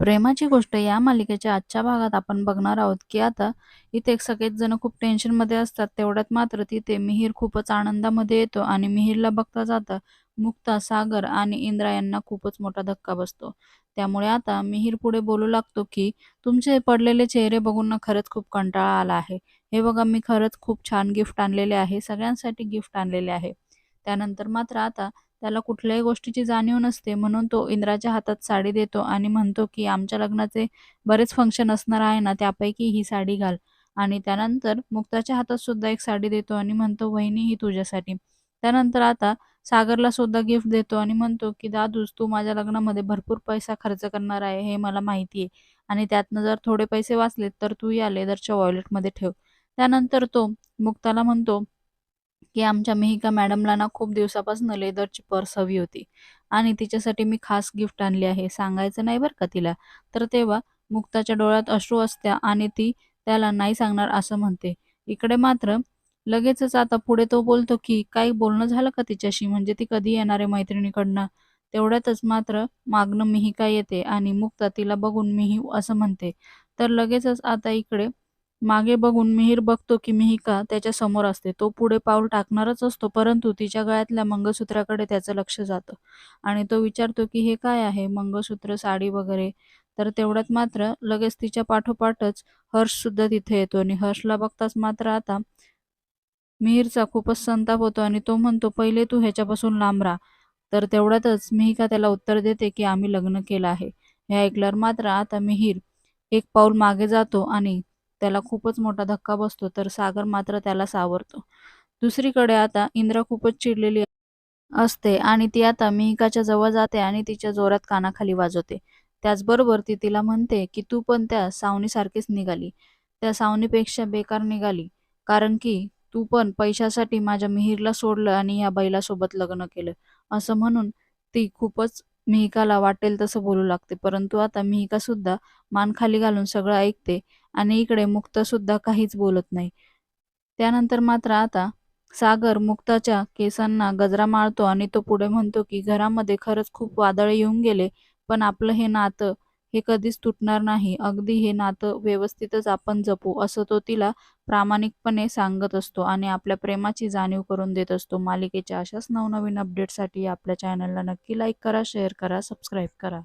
प्रेमाची गोष्ट या मालिकेच्या आजच्या भागात आपण बघणार आहोत की आता इथे सगळेच जण खूप टेन्शनमध्ये असतात. तेवढ्यात मात्र तिथे मिहीर खूपच आनंदामध्ये येतो आणि मिहीरला बघता जाता मुक्ता सागर आणि इंद्रा यांना खूपच मोठा धक्का बसतो. त्यामुळे आता मिहीर पुढे बोलू लागतो की तुमचे पडलेले चेहरे बघून ना खरंच खूप कंटाळा आला आहे. हे बघा मी खरंच खूप छान गिफ्ट आणलेले आहे. सगळ्यांसाठी गिफ्ट आणलेले आहे. त्यानंतर मात्र आता त्याला कुठल्याही गोष्टीची जाणीव नसते. म्हणून तो इंद्राच्या हातात साडी देतो आणि म्हणतो की आमच्या लग्नाचे बरेच फंक्शन असणार आहे ना त्यापैकी ही साडी घाल. आणि त्यानंतर मुक्ताच्या हातात सुद्धा एक साडी देतो आणि म्हणतो वहिनी ही तुझ्यासाठी. त्यानंतर आता सागरला सुद्धा गिफ्ट देतो आणि म्हणतो की दादूस तू माझ्या लग्नामध्ये भरपूर पैसा खर्च करणार आहे हे मला माहिती आहे आणि त्यातनं जर थोडे पैसे वाचले तर तू या लेदरच्या वॉलेटमध्ये ठेव. त्यानंतर तो मुक्ताला म्हणतो की आमच्या मेहिका मॅडमला ना खूप दिवसापासून लेदरची पर्स हवी होती. आणि तिच्यासाठी मी खास गिफ्ट आणली आहे. सांगायचं नाही बरं का तिला. तर तेव्हा मुक्ताच्या डोळ्यात अश्रू असत्या आणि ती त्याला नाही सांगणार असं म्हणते. इकडे मात्र लगेचच आता पुढे तो बोलतो की काही बोलणं झालं का तिच्याशी? म्हणजे ती कधी येणार आहे मैत्रिणीकडनं? तेवढ्यातच मात्र मागणं मिहिका येते आणि मुक्ता तिला बघून मिही असं म्हणते. तर लगेचच आता इकडे मागे बघून मिहीर बघतो की मिहिका त्याच्यासमोर असते. तो पुढे पाऊल टाकणारच असतो परंतु तिच्या गळ्यातल्या मंगळसूत्राकडे त्याचं लक्ष जातं. आणि तो विचारतो की हे काय आहे? मंगळसूत्र साडी वगैरे? तर तेवढ्यात मात्र लगेच तिच्या पाठोपाठच हर्ष सुद्धा तिथे येतो आणि हर्षला बघताच मात्र आता मिहीरचा खूपच संताप होतो आणि तो म्हणतो पहिले तू ह्याच्यापासून लांब राहा. तर तेवढ्यातच मिहिका त्याला उत्तर देते की आम्ही लग्न केलं आहे. हे ऐकल्यावर मात्र आता मिहीर एक पाऊल मागे जातो आणि त्याला खूपच मोठा धक्का बसतो तर सागर मात्र त्याला सावरतो. दुसरीकडे आता इंद्रा खूपच चिडलेली असते आणि ती आता मिहिकाच्या जवळ जाते आणि तिच्या जोरात कानाखाली वाजवते. त्याचबरोबर ती तिला म्हणते की तू पण त्या सावणीसारखीच निघाली. त्या सावणीपेक्षा बेकार निघाली. कारण की तू पण पैशासाठी माझ्या मिहीरला सोडलं आणि या बैलासोबत लग्न केलं. असं म्हणून ती खूपच मिहिकाला वाटेल तसं बोलू लागते. परंतु आता मिहिका सुद्धा मान खाली घालून सगळं ऐकते. आणि इकडे मुक्त सुद्धा काहीच बोलत नाही. त्यानंतर मात्र आता सागर मुक्ताच्या केसांना गजरा मारतो आणि तो पुढे म्हणतो की घरामध्ये खरंच खूप वादळ येऊन गेले पण आपलं हे नातं हे कधीच तुटणार नाही. अगदी हे नातं व्यवस्थितच आपण जपू असं तो तिला प्रामाणिकपणे सांगत असतो आणि आपल्या प्रेमाची जाणीव करून देत असतो. मालिकेच्या अशाच नवनवीन अपडेटसाठी आपल्या चॅनलला नक्की लाईक करा शेअर करा सबस्क्राईब करा.